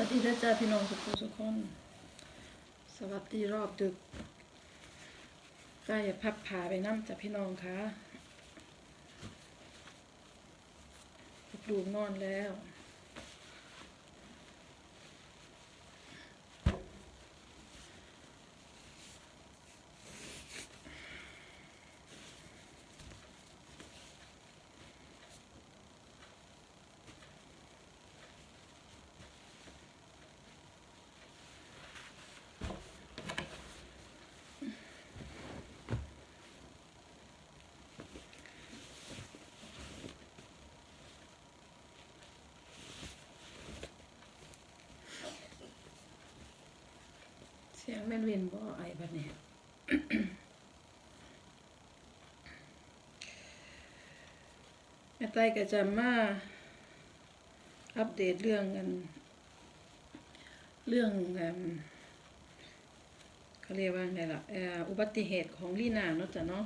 วัสดีนะจ๊ะพี่น้องทุกคนทุกคนสวัสดีรอบดึกใกล้พับผาไปน้ำจ้ะพี่น้องคะลูกนอนแล้ว สียงแม่นเวียนบ่ไอ้บัดนี้แม่ไต้ก็จะมาอัปเดตเรื่องกันเรื่องอืมเขาเรียกว่าไงล่ะอุบัติเหตุของลีนาเนาะจ้ะเนาะ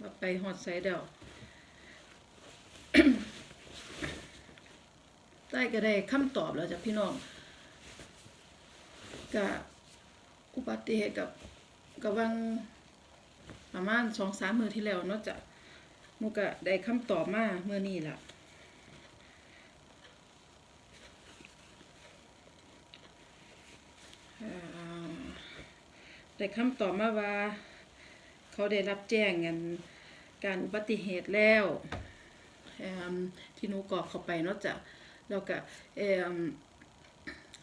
ว่าไปฮอดไซเดลใต้ก็ได้คำตอบแล้วจ้ะพี่น้องก็ อุบัติเหตุกับกับวังประมาณสองสามมือที่แล้วนาะจ้ะหนูก็ได้คำตอบมาเมื่อนี้ล่ะได้คำตอบมาว่า เขาได้รับแจ้งกันการอุบัติเหตุแล้วที่หนูกรอกเข้าไปนาะจ้ะแล้วก็เอิ่ม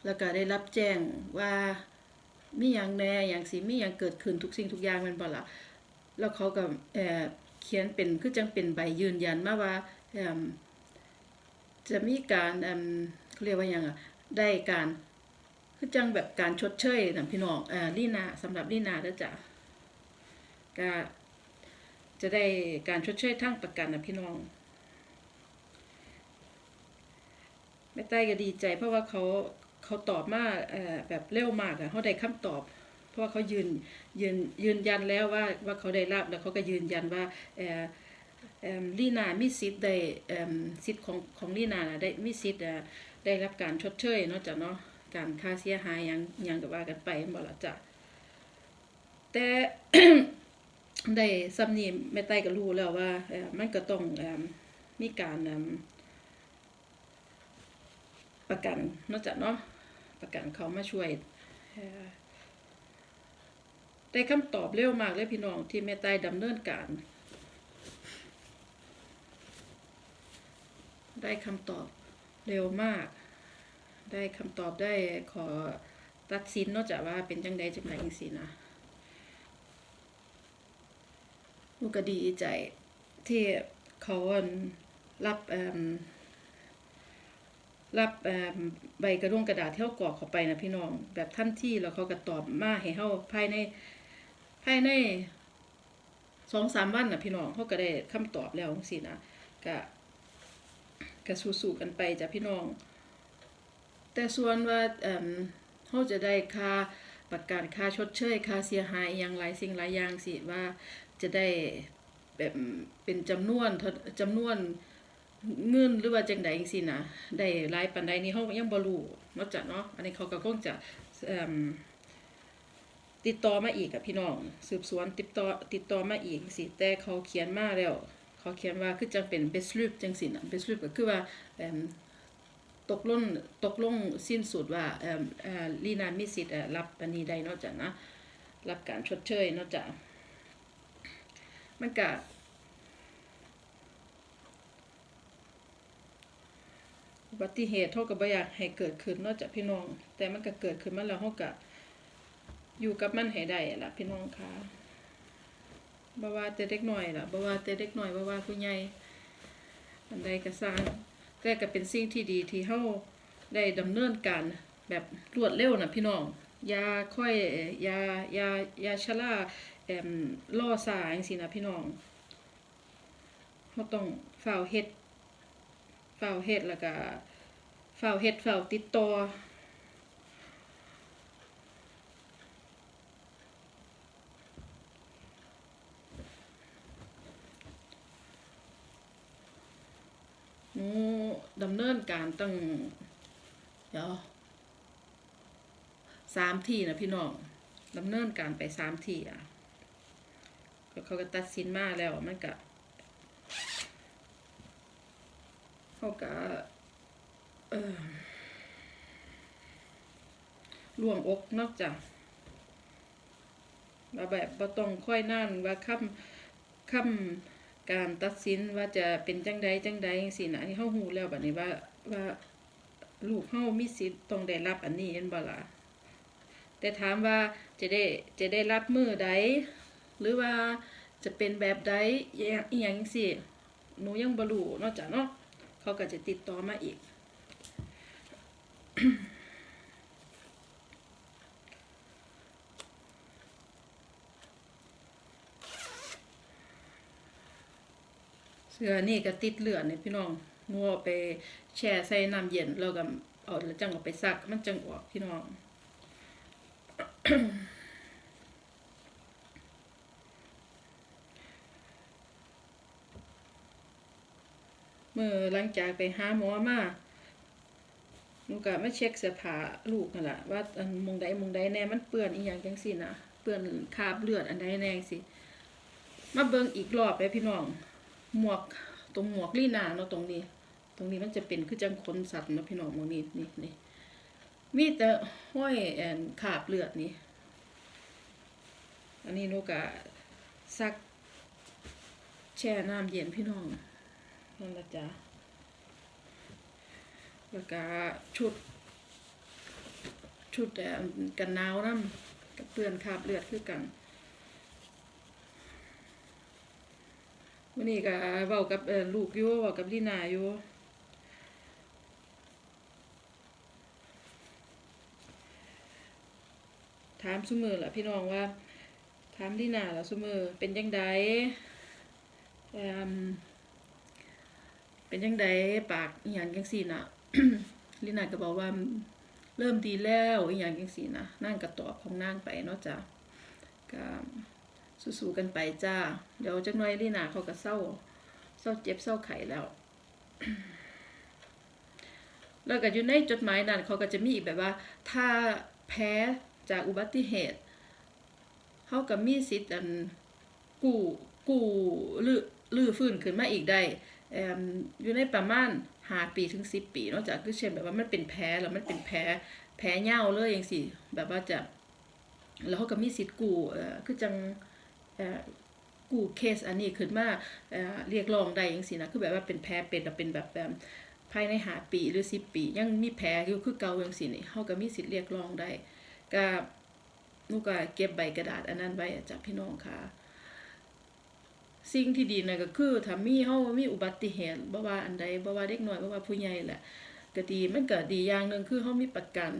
แล้วก็ได้รับแจ้งว่า มีอย่างแน่อย่างสิมีอย่างเกิดขึ้นทุกสิ่งทุกอย่างมันบ่ล่ะแล้วเขาก็เอ่อเขียนเป็นคือจังเป็นใบยืนยันมาว่าเอิ่มจะมีการเอิ่มเขาเรียกว่ายังอะได้การคือจังแบบการชดเชยนะพี่น้องเอ่อลีนาสำหรับลีนาเด้อจ้ะก็จะได้การชดเชยทางประกันนะพี่น้องแม่ใต้ก็ดีใจเพราะว่าเขา เขาตอบมาแบบเร็วมากอะเขาได้คำตอบ เพราะว่าเขายืนยืนยืนยันแล้วว่าว่าเขาได้รับแล้วเขาก็ยืนยันว่าลีนามีสิทธิ์ได้สิทธิ์ของของลีนาน่ะได้มีสิทธิ์ได้รับการชดเชยเนาะจ้ะเนาะการค่าเสียหายยังยังก็ว่ากันไปบ่ละจ้ะแต่ได้ซ้ำนี้แม่ไต้ก็รู้แล้วว่ามันก็ต้องเอ่อมีการประกันนอกจากเนาะ ประกันเขามาช่วยได้คำตอบเร็วมากเลยพี่น้องที่แม่ไต้ดำเนินการ ได้คำตอบเร็วมาก ได้คำตอบได้ขอตัดสินนอกจากว่าเป็นจังใดจังไดจังซี่นะลูกก็ดีใจที่เขารับ รับใบกระดงกระดาษเที่เขากรอกเข้าไปนะพี่น้อง แบบทันที่แล้วเขาก็ตอบมาให้เฮาภายในภายในสองสามวันน่ะพี่น้องเขาก็ได้คำตอบแล้วจังซี่นะก็ก็สู้ๆกันไปจ้ะพี่น้อง แต่ส่วนว่าเขาจะได้ค่าประกันค่าชดเชยค่าเสียหายอย่างหลายสิ่งหลายอย่างสิว่าจะได้แบบเป็นจำนวนเท่าจำนวน เงินหรือว่าจังใดจังซี่นะได้หลายปานใดนี่เฮายังบ่รู้นาะจ้ะเนาะอันนี้เขาก็คงจะติดต่อมาอีกกับพี่น้อง สืบสวนติดต่อติดต่อมาอีกสิแต่เขาเขียนมาแล้ว เขาเขียนว่าคือจังเป็น best loop จังซี่นะ best loop ก็คือว่าตกลงตกลงสิ้นสุดว่าเอ่อเอ่อลีนามีสิทธิ์รับอันนี้ได้นอกจากนะ รับการชดเชยนอกจากมันก็ อุบัติเหตุเท่ากับบ่อยากให้เกิดขึ้นนอกจากพี่น้อง แต่มันก็เกิดขึ้นมาแล้วเฮาก็อยู่กับมันให้ได้ล่ะพี่น้องค่ะบ่ว่าแต่เด็กหน้อยล่ะบ่ว่าแต่เด็กหน้อยบ่ว่าผู้ใหญ่อันใดก็สร้างแต่ก็เป็นสิ่งที่ดีที่เฮาได้ดำเนินการแบบรวดเร็วนะพี่น้องอย่าค่อยอย่าอย่าอย่าชะล่าแอมล่อสาจังซี่นะพี่น้องเฮาต้องฝ้าวเฮ็ด ฝ้าเฮ็ดแล้วก็เฝ้าเฮ็ดเฝ้าติดต่อหนูดำเนินการตั้งเดี๋ยวสามที่นะพี่น้องดำเนินการไปสามที่อะก็เขาก็ตัดสินมาแล้วมันก็ เขาก็เออล่วงอกนอกจากว่าแบบบ่ต้องค่อยนั่นว่าคำคำการตัดสินว่าจะเป็นจังใดจังใดจังซี่นะนี่เฮาฮู้แล้วบัดนี้ว่าว่าลูกเฮามีสิทธิ์ต้องได้รับอันนี้เห็นบ่ล่ะแต่ถามว่าจะได้จะได้รับมือใดหรือว่าจะเป็นแบบใดอหยังอีหยังจังซี่หนูยังบ่รู้นอกจากเนาะ เขาก็จะติดต่อมาอีก เสื้อนี่ก็ติดเลือดเนี่ยพี่น้องงัวไปแช่ใส่น้ำเย็นแล้วก็เอาแล้วจังเอาไปซักมันจังออกพี่น้อง เมื่อหลังจากไปหาหมอมาหนูก็มาเช็คเสื้อผ้าลูกนั่นแหละว่าอันมงใดมงใดแน่มันเปื้อนอีหยังจังซี่นะเปื้อนคราบเลือดอันใดแน่จังซี่มาเบิ่งอีกรอบเลยพี่น้องหมวกตรงหมวกลี่นาเนาะตรงนี้ ตรงนี้มันจะเป็นคือจังขนสัตว์เนาะพี่น้องมองนี้นี่นี่มีแต่ห้อยแอนขาบเลือดนี่อันนี้หนูกะซักแช่น้ำเย็นพี่น้อง นั่นละจ้ะแล้วก็ชุด ชุดแต่กันหนาวน้ำกับเปื้อนคราบเลือดคือกันวันนี้ก็เว้ากับลูกอยู่เว้ากับลีนาอยู่ถามซุมือล่ะพี่น้องว่าถามลีนาล่ะซุมือเป็นจังได เอิ่มเป็นจังไดปากอีหยังจังซี่น่ะลีนาก็บอกว่าเริ่มดีแล้วอีหยังจังซี่นะนั่งก็ตอบของนางไปเนาะจ้ะก็สู้ๆกันไปจ้า เดี๋ยวจักหน่อยลีนาเขาก็เศร้าเศร้าเจ็บเศร้าไข้แล้วแล้วก็อยู่ในจดหมายนั้นเขาก็จะมีอีกแบบว่า ถ้าแพ้จากอุบัติเหตุเขาก็มีสิทธิ์อันกู้กู้ลือลือฟื้นขึ้นมาอีกได้ อยู่ในประมาณหาปีถึงสิบปีนอกจากคือเช่นแบบว่ามันเป็นแผลแล้วมันเป็นแผลแผลเน่าเลยอย่างสิแบบว่าจะแล้วเขาก็มีสิทธิ์กู้เออคือจังเออกู้เคสอันนี้ขึ้นมาเออเรียกร้องได้จังซี่นะคือแบบว่าเป็นแผลเป็นแล้วเป็นแบบแบบภายในหาปีหรือ10ปี ยังมีแผลอยู่คือเก่าจังซี่นี่เฮาก็มีสิทธิ์เรียกร้องได้ก็นูก็เก็บใบกระดาษอันนั้นไว้จ้ะพี่น้องค่ะ สิ่งที่ดีนะก็คือถ้ามีเฮามีอุบัติเหตุบ่ว่าอันใดบ่ว่าเด็กน้อยบ่ว่าผู้ใหญ่แหละก็ดีมันก็ดีอย่างหนึงคือเฮามีประกัน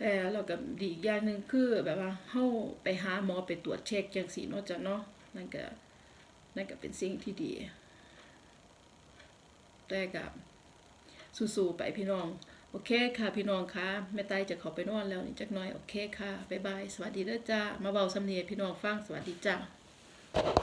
เออแล้วก็ดีอีกอย่างหนึ่งคือแบบว่าเฮาไปหาหมอไปตรวจเช็คจังซี่เนาะจ้ะเนาะนั่นก็นั่นก็เป็นสิ่งที่ดี แต่ก็สู้ๆไปพี่น้อง โอเคค่ะพี่น้องค่ะแม่ไตจะข้าไปนอนแล้วนี่จักหน่อย โอเคค่ะบ๊ายบาย สวัสดีเด้อจ้า มาเว้าสำเนียพี่น้องฟัง สวัสดีจ้า